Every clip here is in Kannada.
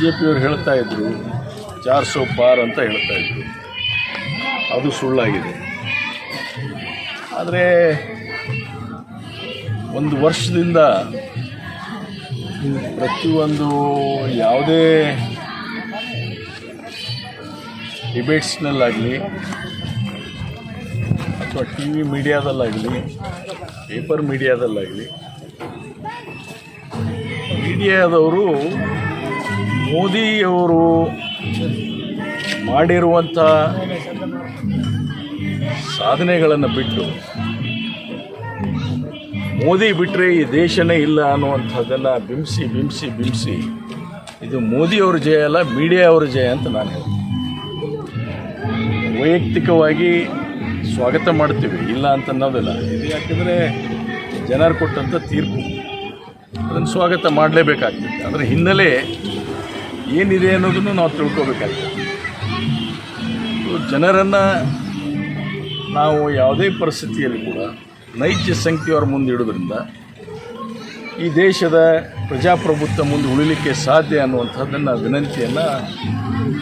ಜೆ ಪಿಯವರು ಹೇಳ್ತಾ ಇದ್ರು ಚಾರ್ ಸೋ ಪಾರ್ ಅಂತ ಹೇಳ್ತಾ ಇದ್ರು. ಅದು ಸುಳ್ಳಾಗಿದೆ. ಆದರೆ ಒಂದು ವರ್ಷದಿಂದ ಪ್ರತಿಯೊಂದು ಯಾವುದೇ ಡಿಬೇಟ್ಸ್ನಲ್ಲಾಗಲಿ ಅಥವಾ ಟಿ ವಿ ಮೀಡಿಯಾದಲ್ಲಾಗಲಿ, ಪೇಪರ್ ಮೀಡಿಯಾದಲ್ಲಾಗಲಿ, ಮೀಡಿಯಾದವರು ಮೋದಿಯವರು ಮಾಡಿರುವಂಥ ಸಾಧನೆಗಳನ್ನು ಬಿಟ್ಟು ಮೋದಿ ಬಿಟ್ಟರೆ ಈ ದೇಶನೇ ಇಲ್ಲ ಅನ್ನುವಂಥದ್ದನ್ನು ಬಿಂಬಿಸಿ ಬಿಂಬಿಸಿ ಬಿಂಬಿಸಿ ಇದು ಮೋದಿಯವ್ರ ಜಯ ಅಲ್ಲ, ಮೀಡಿಯಾವ್ರ ಜಯ ಅಂತ ನಾನು ಹೇಳ್ತೀನಿ. ವೈಯಕ್ತಿಕವಾಗಿ ಸ್ವಾಗತ ಮಾಡ್ತೀವಿ, ಇಲ್ಲ ಅಂತ ಅನ್ನೋದಿಲ್ಲ. ಇದು ಯಾಕೆಂದರೆ ಜನರು ಕೊಟ್ಟಂಥ ತೀರ್ಪು. ಅದನ್ನು ಸ್ವಾಗತ ಮಾಡಲೇಬೇಕಾಗ್ತದೆ. ಅದರ ಹಿನ್ನೆಲೆ ಏನಿದೆ ಅನ್ನೋದನ್ನು ನಾವು ತಿಳ್ಕೋಬೇಕಾಗಿದೆ ಜನರನ್ನು ನಾವು ಯಾವುದೇ ಪರಿಸ್ಥಿತಿಯಲ್ಲಿ ಕೂಡ ನೈಜ ಸಂಖ್ಯೆಯವ್ರ ಮುಂದೆ ಇಡೋದ್ರಿಂದ ಈ ದೇಶದ ಪ್ರಜಾಪ್ರಭುತ್ವ ಮುಂದೆ ಉಳಿಲಿಕ್ಕೆ ಸಾಧ್ಯ ಅನ್ನುವಂಥದ್ದನ್ನು ವಿನಂತಿಯನ್ನು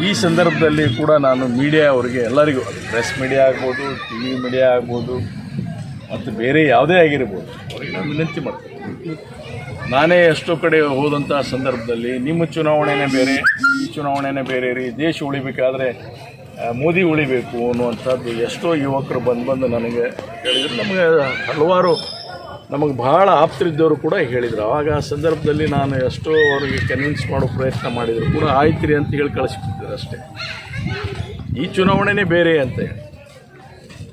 ಈ ಸಂದರ್ಭದಲ್ಲಿ ಕೂಡ ನಾನು ಮೀಡಿಯಾ ಅವರಿಗೆ ಎಲ್ಲರಿಗೂ ಪ್ರೆಸ್ ಮೀಡಿಯಾ ಆಗ್ಬೋದು ಟಿ ವಿ ಮೀಡಿಯಾ ಆಗ್ಬೋದು, ಮತ್ತು ಬೇರೆ ಯಾವುದೇ ಆಗಿರ್ಬೋದು, ಅವರಿಗೆ ನಾನು ವಿನಂತಿ ಮಾಡ್ತೀನಿ. ನಾನೇ ಎಷ್ಟೋ ಕಡೆ ಹೋದಂಥ ಸಂದರ್ಭದಲ್ಲಿ ನಿಮ್ಮ ಚುನಾವಣೆನೇ ಬೇರೆ, ಈ ಚುನಾವಣೆನೇ ಬೇರೆ ರೀ, ದೇಶ ಉಳಿಬೇಕಾದ್ರೆ ಮೋದಿ ಉಳಿಬೇಕು ಅನ್ನುವಂಥದ್ದು ಎಷ್ಟೋ ಯುವಕರು ಬಂದು ಬಂದು ನನಗೆ ಹೇಳಿದರು. ನಮಗೆ ಹಲವಾರು, ನಮಗೆ ಭಾಳ ಆಪ್ತರಿದ್ದವರು ಕೂಡ ಹೇಳಿದರು. ಆವಾಗ ಆ ಸಂದರ್ಭದಲ್ಲಿ ನಾನು ಎಷ್ಟೋ ಅವರಿಗೆ ಕನ್ವಿನ್ಸ್ ಮಾಡೋ ಪ್ರಯತ್ನ ಮಾಡಿದರು. ಕೂಡ ಆಯ್ತು ರೀ ಅಂತ ಹೇಳಿ ಕಳಿಸ್ಬಿಟ್ಟಿದ್ದಾರೆ ಅಷ್ಟೇ. ಈ ಚುನಾವಣೆನೇ ಬೇರೆ ಅಂತ ಹೇಳಿ.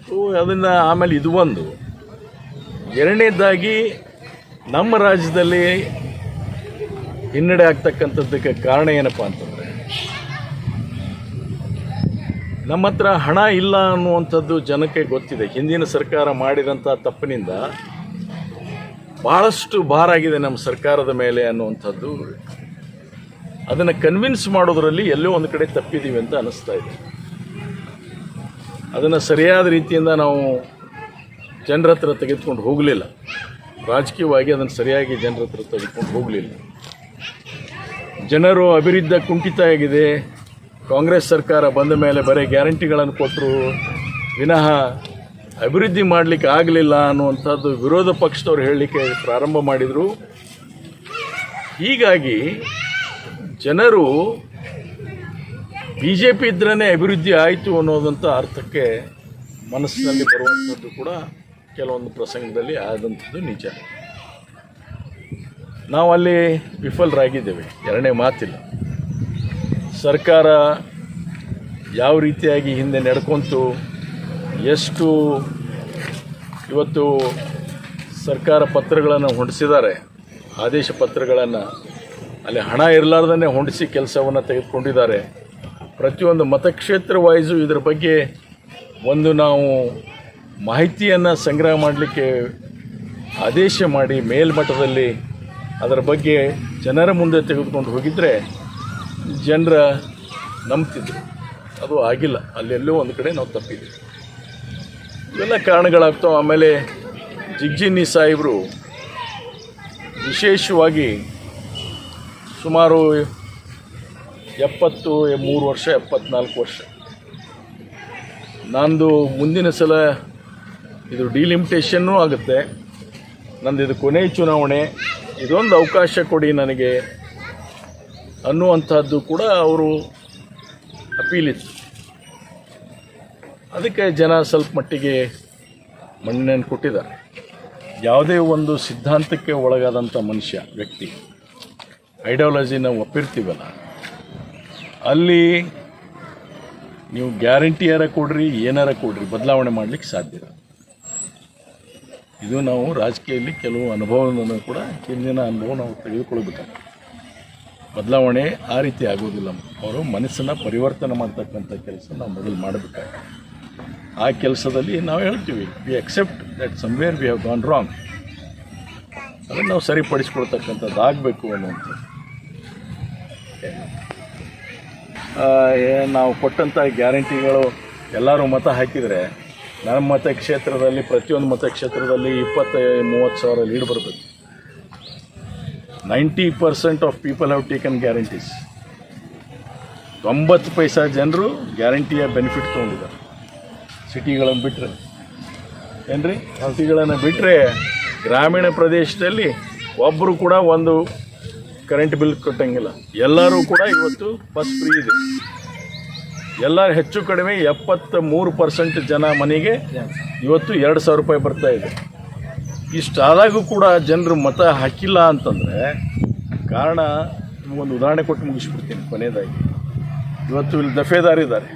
ಸೊ ಅದನ್ನು ಆಮೇಲೆ ಇದು ಒಂದು ಎರಡನೇದಾಗಿ ನಮ್ಮ ರಾಜ್ಯದಲ್ಲಿ ಹಿನ್ನಡೆ ಆಗ್ತಕ್ಕಂಥದ್ದಕ್ಕೆ ಕಾರಣ ಏನಪ್ಪ ಅಂತಂದರೆ, ನಮ್ಮ ಹತ್ರ ಹಣ ಇಲ್ಲ ಅನ್ನುವಂಥದ್ದು ಜನಕ್ಕೆ ಗೊತ್ತಿದೆ. ಹಿಂದಿನ ಸರ್ಕಾರ ಮಾಡಿದಂಥ ತಪ್ಪಿನಿಂದ ಭಾಳಷ್ಟು ಭಾರ ಆಗಿದೆ ನಮ್ಮ ಸರ್ಕಾರದ ಮೇಲೆ ಅನ್ನುವಂಥದ್ದು. ಅದನ್ನು ಕನ್ವಿನ್ಸ್ ಮಾಡೋದರಲ್ಲಿ ಎಲ್ಲೋ ಒಂದು ಕಡೆ ತಪ್ಪಿದ್ದೀವಿ ಅಂತ ಅನ್ನಿಸ್ತಾ ಇದೆ. ಅದನ್ನು ಸರಿಯಾದ ರೀತಿಯಿಂದ ನಾವು ಜನರ ಹತ್ರ ತೆಗೆದುಕೊಂಡು ಹೋಗಲಿಲ್ಲ. ರಾಜಕೀಯವಾಗಿ ಅದನ್ನು ಸರಿಯಾಗಿ ಜನರ ಹತ್ರ ತೆಗೆದುಕೊಂಡು ಹೋಗಲಿಲ್ಲ. ಜನರು ಅಭಿವೃದ್ಧಿ ಕುಂಠಿತ ಆಗಿದೆ. ಕಾಂಗ್ರೆಸ್ ಸರ್ಕಾರ ಬಂದ ಮೇಲೆ ಬರೀ ಗ್ಯಾರಂಟಿಗಳನ್ನು ಕೊಟ್ಟರು. ವಿನಃ ಅಭಿವೃದ್ಧಿ ಮಾಡಲಿಕ್ಕೆ ಆಗಲಿಲ್ಲ ಅನ್ನುವಂಥದ್ದು ವಿರೋಧ ಪಕ್ಷದವ್ರು ಹೇಳಲಿಕ್ಕೆ ಪ್ರಾರಂಭ ಮಾಡಿದರು. ಹೀಗಾಗಿ ಜನರು ಬಿ ಜೆ ಪಿ ಇದ್ರೇ ಅಭಿವೃದ್ಧಿ ಆಯಿತು ಅನ್ನೋದಂಥ ಅರ್ಥಕ್ಕೆ ಮನಸ್ಸಿನಲ್ಲಿ ಬರುವಂಥದ್ದು ಕೂಡ ಕೆಲವೊಂದು ಪ್ರಸಂಗದಲ್ಲಿ ಆದಂಥದ್ದು ನಿಜ. ನಾವು ಅಲ್ಲಿ ವಿಫಲರಾಗಿದ್ದೇವೆ. ಎರಡನೇ ಮಾತಿಲ್ಲ. ಸರ್ಕಾರ ಯಾವ ರೀತಿಯಾಗಿ ಹಿಂದೆ ನಡ್ಕೊತು, ಎಷ್ಟು ಇವತ್ತು ಸರ್ಕಾರ ಪತ್ರಗಳನ್ನು ಹೊಂಡಿಸಿದ್ದಾರೆ ಆದೇಶ ಪತ್ರಗಳನ್ನು ಅಲ್ಲಿ ಹಣ ಇರಲಾರ್ದೇ ಹೊಂಡಿಸಿ ಕೆಲಸವನ್ನು ತೆಗೆದುಕೊಂಡಿದ್ದಾರೆ. ಪ್ರತಿಯೊಂದು ಮತಕ್ಷೇತ್ರ ವೈಸು ಇದರ ಬಗ್ಗೆ ಒಂದು ನಾವು ಮಾಹಿತಿಯನ್ನು ಸಂಗ್ರಹ ಮಾಡಲಿಕ್ಕೆ ಆದೇಶ ಮಾಡಿ ಮೇಲ್ಮಟ್ಟದಲ್ಲಿ ಅದರ ಬಗ್ಗೆ ಜನರ ಮುಂದೆ ತೆಗೆದುಕೊಂಡು ಹೋಗಿದ್ದರೆ ಜನರ ನಂಬ್ತಿದ್ರು. ಅದು ಆಗಿಲ್ಲ. ಅಲ್ಲೆಲ್ಲೋ ಒಂದು ಕಡೆ ನಾವು ತಪ್ಪಿದ್ದೀವಿ. ಇವೆಲ್ಲ ಕಾರಣಗಳಾಗ್ತಾವೆ ಆಮೇಲೆ ಜಿಗ್ಜಿನ್ನಿ ಸಾಹೇಬರು ವಿಶೇಷವಾಗಿ ಸುಮಾರು ಎಪ್ಪತ್ತು, ಮೂರು ವರ್ಷ, ಎಪ್ಪತ್ನಾಲ್ಕು ವರ್ಷ. ನಂದು ಮುಂದಿನ ಸಲ ಇದು ಡಿಲಿಮಿಟೇಷನ್ನೂ ಆಗುತ್ತೆ. ನಂದು ಇದು ಕೊನೆ ಚುನಾವಣೆ. ಇದೊಂದು ಅವಕಾಶ ಕೊಡಿ ನನಗೆ ಅನ್ನುವಂಥದ್ದು ಕೂಡ ಅವರು ಅಪೀಲ್ ಇತ್ತು. ಅದಕ್ಕೆ ಜನ ಸ್ವಲ್ಪ ಮಟ್ಟಿಗೆ ಮನ್ನಣೆಯನ್ನು ಕೊಟ್ಟಿದ್ದಾರೆ. ಯಾವುದೇ ಒಂದು ಸಿದ್ಧಾಂತಕ್ಕೆ ಒಳಗಾದಂಥ ಮನುಷ್ಯ, ವ್ಯಕ್ತಿ ಐಡಿಯಾಲಜಿನ ಒಪ್ಪಿರ್ತೀವಲ್ಲ, ಅಲ್ಲಿ ನೀವು ಗ್ಯಾರಂಟಿಯಾರ ಕೊಡ್ರಿ, ಏನಾರ ಕೊಡ್ರಿ, ಬದಲಾವಣೆ ಮಾಡಲಿಕ್ಕೆ ಸಾಧ್ಯ. ಇದು ನಾವು ರಾಜಕೀಯದಲ್ಲಿ ಕೆಲವು ಅನುಭವವನ್ನು ಕೂಡ ಹಿಂದಿನ ಅನುಭವ ನಾವು ತೆಗೆದುಕೊಳ್ಬೇಕಾಗ್ತದೆ. ಬದಲಾವಣೆ ಆ ರೀತಿ ಆಗೋದಿಲ್ಲ. ಅವರು ಮನಸ್ಸನ್ನು ಪರಿವರ್ತನೆ ಮಾಡ್ತಕ್ಕಂಥ ಕೆಲಸ ನಾವು ಮೊದಲು ಮಾಡಬೇಕಾಗ್ತದೆ. ಆ ಕೆಲಸದಲ್ಲಿ ನಾವು ಹೇಳ್ತೀವಿ we accept that somewhere we have gone wrong ಅದನ್ನು ನಾವು ಸರಿಪಡಿಸ್ಕೊಳ್ತಕ್ಕಂಥದ್ದು ಆಗಬೇಕು ಅನ್ನುವಂಥದ್ದು. ನಾವು ಕೊಟ್ಟಂಥ ಗ್ಯಾರಂಟಿಗಳು ಎಲ್ಲರೂ ಮತ ಹಾಕಿದರೆ ನಮ್ಮ ಮತಕ್ಷೇತ್ರದಲ್ಲಿ, ಪ್ರತಿಯೊಂದು ಮತಕ್ಷೇತ್ರದಲ್ಲಿ ಇಪ್ಪತ್ತ ಮೂವತ್ತು ಸಾವಿರ ಲೀಡ್ ಬರಬೇಕು ninety percent of people have taken guarantees ತೊಂಬತ್ತು ಪೈಸಾ ಜನರು ಗ್ಯಾರಂಟಿಯ ಬೆನಿಫಿಟ್ ತೊಗೊಂಡಿದ್ದಾರೆ. ಸಿಟಿಗಳನ್ನು ಬಿಟ್ಟರೆ ಏನ್ರಿ? ಸಿಟಿಗಳನ್ನು ಬಿಟ್ಟರೆ ಗ್ರಾಮೀಣ ಪ್ರದೇಶದಲ್ಲಿ ಒಬ್ಬರು ಕೂಡ ಒಂದು ಕರೆಂಟ್ ಬಿಲ್ ಕಟ್ಟಂಗಿಲ್ಲ. ಎಲ್ಲರೂ ಕೂಡ ಇವತ್ತು ಬಸ್ ಫ್ರೀ ಇದೆ. ಎಲ್ಲ ಹೆಚ್ಚು ಕಡಿಮೆ ಎಪ್ಪತ್ತ ಮೂರು ಪರ್ಸೆಂಟ್ ಜನ ಮನೆಗೆ ಇವತ್ತು ಎರಡು ಸಾವಿರ ರೂಪಾಯಿ ಬರ್ತಾ ಇದೆ. ಇಷ್ಟಾದಾಗೂ ಕೂಡ ಜನರು ಮತ ಹಾಕಿಲ್ಲ ಅಂತಂದರೆ ಕಾರಣ ಒಂದು ಉದಾಹರಣೆ ಕೊಟ್ಟು ಮುಗಿಸ್ಬಿಡ್ತೀನಿ ಕೊನೆಯದಾಗಿ. ಇವತ್ತು ಇಲ್ಲಿ ದಫೇದಾರ್ ಇದ್ದಾರೆ.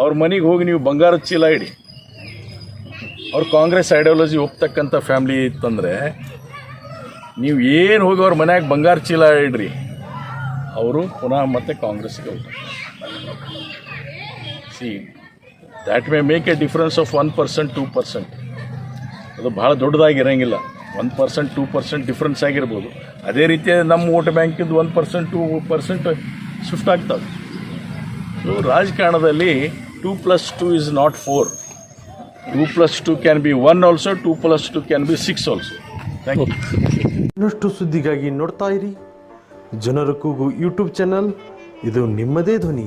ಅವ್ರ ಮನೆಗೆ ಹೋಗಿ ನೀವು ಬಂಗಾರದ ಚೀಲ ಇಡಿ. ಅವ್ರು ಕಾಂಗ್ರೆಸ್ ಐಡಿಯಾಲಜಿ ಒಪ್ತಕ್ಕಂಥ ಫ್ಯಾಮ್ಲಿ ಇತ್ತಂದರೆ ನೀವು ಏನು ಹೋಗಿ ಅವ್ರ ಮನ್ಯಾಗ ಬಂಗಾರ ಚೀಲ ಇಡ್ರಿ, ಅವರು ಪುನಃ ಮತ್ತೆ ಕಾಂಗ್ರೆಸ್ಗೆ ಹೋಗ್ತಾರೆ. See that may make a difference of one percent two percent ಅದು ಭಾಳ ದೊಡ್ಡದಾಗಿರೋಂಗಿಲ್ಲ. One percent two percent difference ಆಗಿರ್ಬೋದು. ಅದೇ ರೀತಿ ನಮ್ಮ ಓಟ್ ಬ್ಯಾಂಕಿಂದು one percent two percent shift ಆಗ್ತವೆ. ಸೊ ರಾಜಕಾರಣದಲ್ಲಿ two plus two is not four two plus two can be one also two plus two can be six also thank you ಇನ್ನಷ್ಟು ಸುದ್ದಿಗಾಗಿ ನೋಡ್ತಾ ಇರಿ. ಜನರ ಕೂಗು ಯೂಟ್ಯೂಬ್ ಚಾನಲ್ ಇದು ನಿಮ್ಮದೇ ಧ್ವನಿ.